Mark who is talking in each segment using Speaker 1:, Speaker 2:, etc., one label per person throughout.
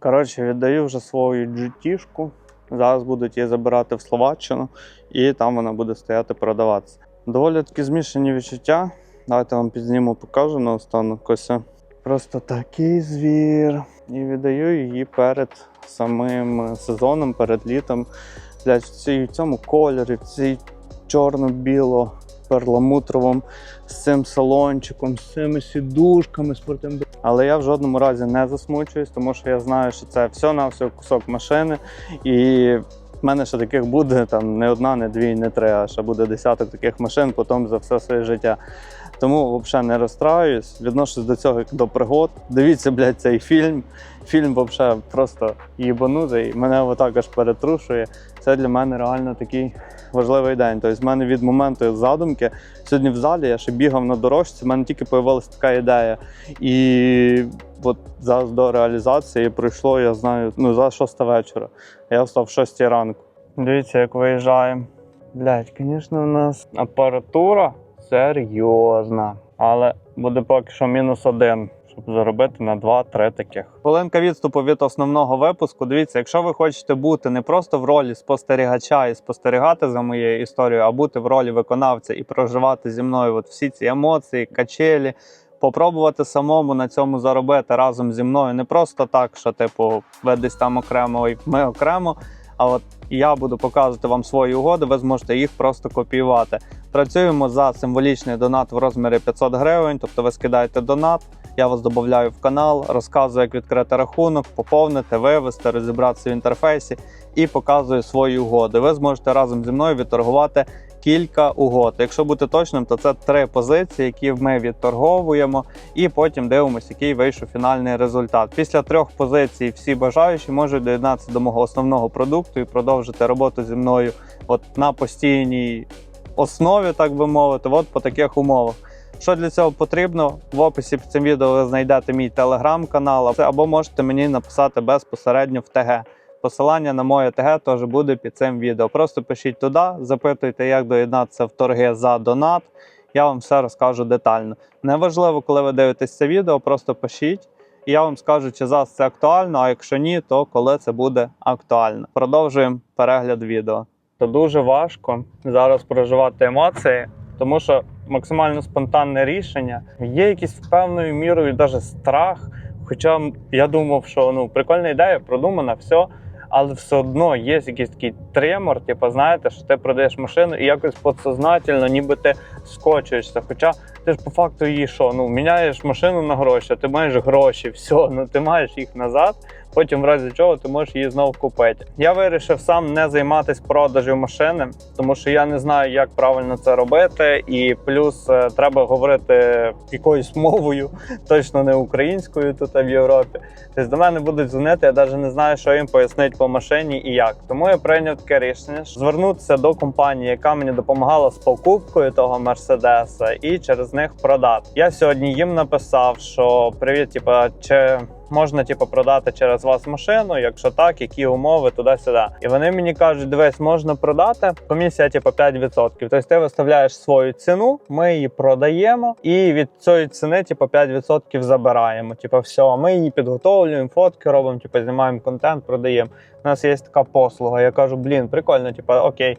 Speaker 1: Коротше, віддаю вже свою GT-шку. Зараз будуть її забирати в Словаччину, і там вона буде стояти продаватися. Доволі такі змішані відчуття. Давайте вам підзніму, покажу наостанок. Ось. Просто такий звір. І віддаю її перед самим сезоном, перед літом. Цій- в цьому кольорі, в цій чорно-біло перламутровому, з цим салончиком, з цими сідушками спортивними. Але я в жодному разі не засмучуюсь, тому що я знаю, що це все на все кусок машини. І в мене ще таких буде там не одна, не дві, не три, а ще буде десяток таких машин потім за все своє життя. Тому взагалі не розстраюсь, відношусь до цього як до пригод. Дивіться, блядь, цей фільм. Фільм взагалі просто їбанутий. Мене отак аж перетрушує. Це для мене реально такий важливий день. Тобто, в мене від моменту задумки сьогодні в залі я ще бігав на дорожці. в мене тільки з'явилася така ідея. І от зараз до реалізації пройшло, я знаю, ну за 6 вечора. Я встав в 6 ранку. Дивіться, як виїжджаємо. Блять, звісно, у нас апаратура серйозна. Але буде поки що мінус один, заробити на 2-3 таких. Хвилинка відступу від основного випуску. Дивіться, якщо ви хочете бути не просто в ролі спостерігача і спостерігати за моєю історією, а бути в ролі виконавця і проживати зі мною от всі ці емоції, качелі. Попробувати самому на цьому заробити разом зі мною не просто так, що типу ви десь там окремо і ми окремо. А от я буду показувати вам свої угоди, ви зможете їх просто копіювати. Працюємо за символічний донат в розмірі 500 гривень, тобто ви скидаєте донат, я вас додаю в канал, розказую, як відкрити рахунок, поповнити, вивести, розібратися в інтерфейсі і показую свої угоди. Ви зможете разом зі мною відторгувати кілька угод. Якщо бути точним, то це три позиції, які ми відторговуємо, і потім дивимося, який вийшов фінальний результат. Після трьох позицій всі бажаючі можуть доєднатися до мого основного продукту і продовжити роботу зі мною от на постійній основі, так би мовити, от по таких умовах. Що для цього потрібно? В описі під цим відео ви знайдете мій телеграм-канал, або можете мені написати безпосередньо в ТГ. Посилання на моє ТГ теж буде під цим відео. Просто пишіть туди, запитуйте, як доєднатися в торги за донат. Я вам все розкажу детально. Неважливо, коли ви дивитесь це відео, просто пишіть, і я вам скажу, чи зараз це актуально, а якщо ні, то коли це буде актуально. Продовжуємо перегляд відео. То дуже важко зараз проживати емоції, тому що максимально спонтанне рішення є якийсь певною мірою навіть страх. Хоча я думав, що ну прикольна ідея, продумана, все. Але все одно є якийсь такий тремор, типу, знаєте, що ти продаєш машину і якось подсознательно, ніби ти скочуєшся. Хоча ти ж по факту її що, ну міняєш машину на гроші, ти маєш гроші, все, ну ти маєш їх назад. Потім, в разі чого, ти можеш її знову купити. Я вирішив сам не займатися продажем машини, тому що я не знаю, як правильно це робити. І плюс е, треба говорити якоюсь мовою, точно не українською тут в Європі. Тобто до мене будуть дзвонити, я навіть не знаю, що їм пояснити по машині і як. Тому я прийняв таке рішення звернутися до компанії, яка мені допомагала з покупкою того мерседеса, і через них продати. Я сьогодні їм написав, що привіт, типа, чи можна типу, продати через вас машину, якщо так, які умови туди-сюди. І вони мені кажуть: дивись, можна продати. Комісія, типу, 5%. Тобто ти виставляєш свою ціну, ми її продаємо, і від цієї ціни, типу, 5% забираємо. Типу, все, ми її підготовлюємо, фотки робимо, типу, знімаємо контент, продаємо. У нас є така послуга. Я кажу, блін, прикольно, типу, окей.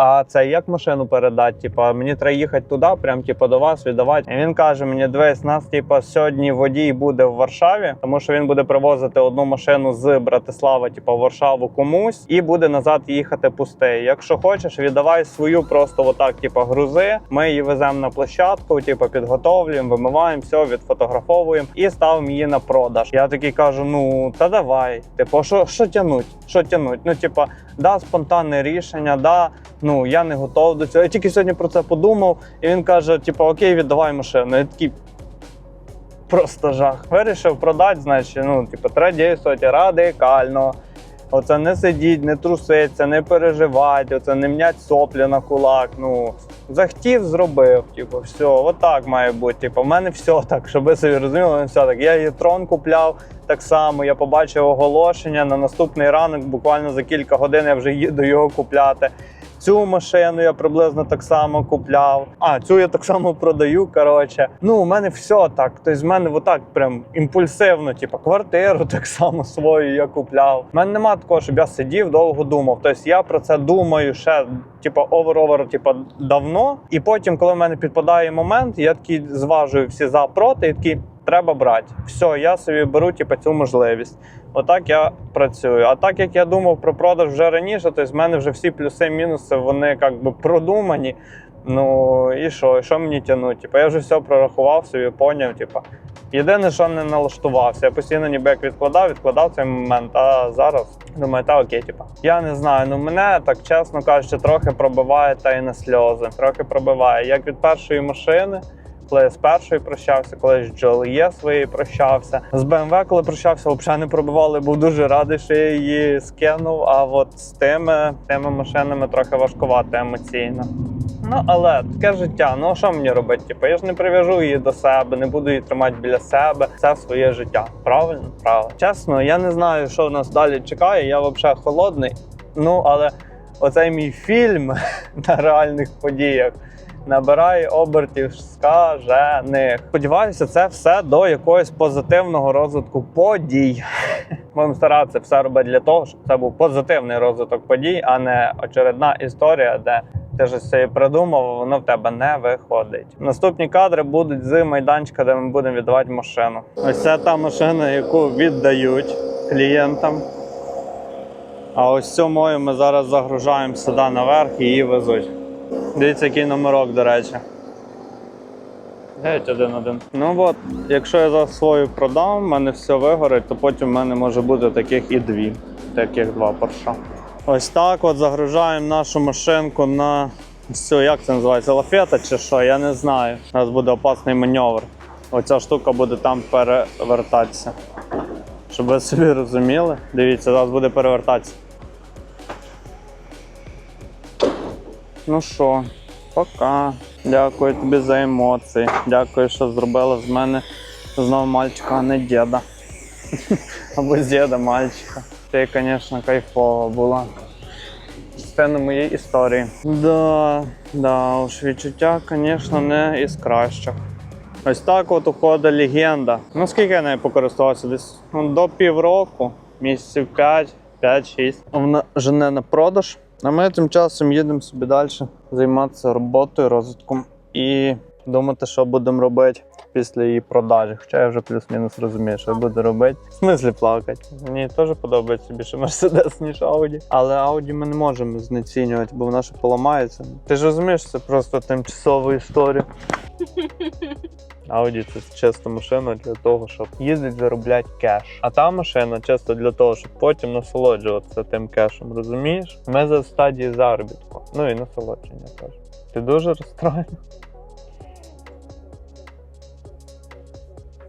Speaker 1: А це як машину передати? Типа, мені треба їхати туди, прям типу, до вас віддавати. І він каже: мені дивись, нас типу, сьогодні водій буде в Варшаві, тому що він буде привозити одну машину з Братислави, типу, в Варшаву комусь, і буде назад їхати пустий. Якщо хочеш, віддавай свою просто отак, типу, грузи. Ми її веземо на площадку, типу, підготовлюємо, вимиваємо все, відфотографовуємо і ставимо її на продаж. Я такий кажу: ну та давай, типу, що, що тянуть? Що тянуть? Ну, типу, да, спонтанне рішення, да. Ну я не готов до цього. Я тільки сьогодні про це подумав, і він каже: типу, окей, віддавай машину. Я такий просто жах. Вирішив продати, значить, ну, типу, треба дійствувати радикально. Оце не сидіть, не труситься, не переживати, оце не мнять соплі на кулак. Ну захотів, зробив. Типу, все, отак має бути. Типу, в мене все так, щоб ви собі розуміли, все так. Я і трон купляв так само. Я побачив оголошення на наступний ранок, буквально за кілька годин я вже їду його купляти. Цю машину я приблизно так само купляв. А цю я так само продаю. Коротше, ну у мене все так. Тобто, в мене отак прям імпульсивно, типу, квартиру так само свою я купляв. У мене нема такого, щоб я сидів довго думав. Тобто я про це думаю ще, типу, овер-овер, типу, давно. І потім, коли в мене підпадає момент, я такий зважую всі за проти, і такий. Треба брати. Все, я собі беру типу, цю можливість. Отак я працюю. А так як я думав про продаж вже раніше, то в мене вже всі плюси-мінуси вони як би продумані. Ну і що? І що мені тягнуть? Типу, я вже все прорахував собі, поняв. Типу. Єдине, що не налаштувався. Я постійно ніби як відкладав, відкладав цей момент. А зараз думаю, та окей, типу. Я не знаю. Ну мене так чесно кажучи, трохи пробиває та й на сльози. Трохи пробиває. Як від першої машини. Коли я з першою прощався, коли з Джоліє своєю прощався. З БМВ, коли прощався, взагалі не пробивали, був дуже радий, що я її скинув. А от з тими, тими машинами трохи важкувато емоційно. Ну, але таке життя. Ну що мені робити? Типу, я ж не прив'яжу її до себе, не буду її тримати біля себе. Це своє життя. Правильно? Правильно. Чесно, я не знаю, що в нас далі чекає. Я взагалі холодний. Ну, але оцей мій фільм на реальних подіях набирає обертів скажених. Сподіваюся, це все до якогось позитивного розвитку подій. Будемо старатися все робити для того, щоб це був позитивний розвиток подій, а не очередна історія, де ти ж все придумав, воно в тебе не виходить. Наступні кадри будуть з майданчика, де ми будемо віддавати машину. Ось це та машина, яку віддають клієнтам. А ось цю мою ми зараз загружаємо сюди наверх і її везуть. Дивіться, який номерок, до речі. Геть один-один. Ну от, якщо я за свою продам, в мене все вигорить, то потім в мене може бути таких і дві. Таких два порша. Ось так от загружаємо нашу машинку на все, як це називається? Лафета чи що? Я не знаю. У нас буде опасний маневр. Оця штука буде там перевертатися. Щоб ви собі розуміли. Дивіться, зараз буде перевертатися. Ну що, пока. Дякую тобі за емоції. Дякую, що зробила з мене знову мальчика, а не діда. Або діда мальчика. Це, звісно, кайфово була. Частина моєї історії. Да, да, уж відчуття, звісно, не із кращих. Ось так от уходить легенда. Ну скільки я нею покористувався? Десь ну, до півроку, місяців 5, 5-6. Вона жене на продаж. А ми тим часом їдемо собі далі займатися роботою, розвитком і думати, що будемо робити після її продажі. Хоча я вже плюс-мінус розумію, що я буду робити. В смислі плакати. Мені теж подобається більше Мерседес, ніж Ауді. Але Ауді ми не можемо знецінювати, бо вона ще поламається. Ти ж розумієш, це просто тимчасова історія. Ауді це чисто машина для того, щоб їздити, заробляти кеш. А та машина чисто для того, щоб потім насолоджуватися тим кешем. Розумієш? Ми за стадії заробітку. Ну і насолодження теж. Ти дуже розстроєна?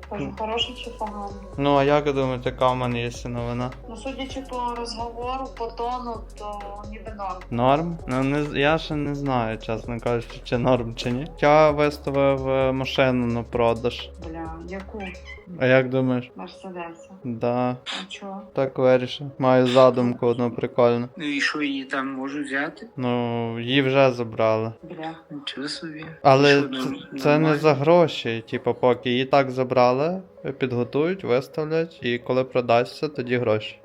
Speaker 2: Кажу, хороше чи погано?
Speaker 1: Ну а як думаєте, яка в мене є новина?
Speaker 2: Ну, судячи по розговору, по тону, то ніби норм.
Speaker 1: Норм? Ну не я ще не знаю, чесно кажучи, чи норм чи ні. Я виставив е, машину на продаж.
Speaker 2: Бля, яку?
Speaker 1: А як думаєш?
Speaker 2: Мерседеса.
Speaker 1: Да,
Speaker 2: А чого?
Speaker 1: так вирішив. Маю задумку одну прикольну.
Speaker 3: Ну і що її там можуть взяти?
Speaker 1: Ну, її вже забрали.
Speaker 2: Бля.
Speaker 3: Нічого собі.
Speaker 1: Але
Speaker 3: Що,
Speaker 1: це,
Speaker 3: норм-
Speaker 1: це не
Speaker 3: нормально?
Speaker 1: за гроші. Типу, поки її так забрали, підготують, виставлять, і коли продасться, тоді гроші.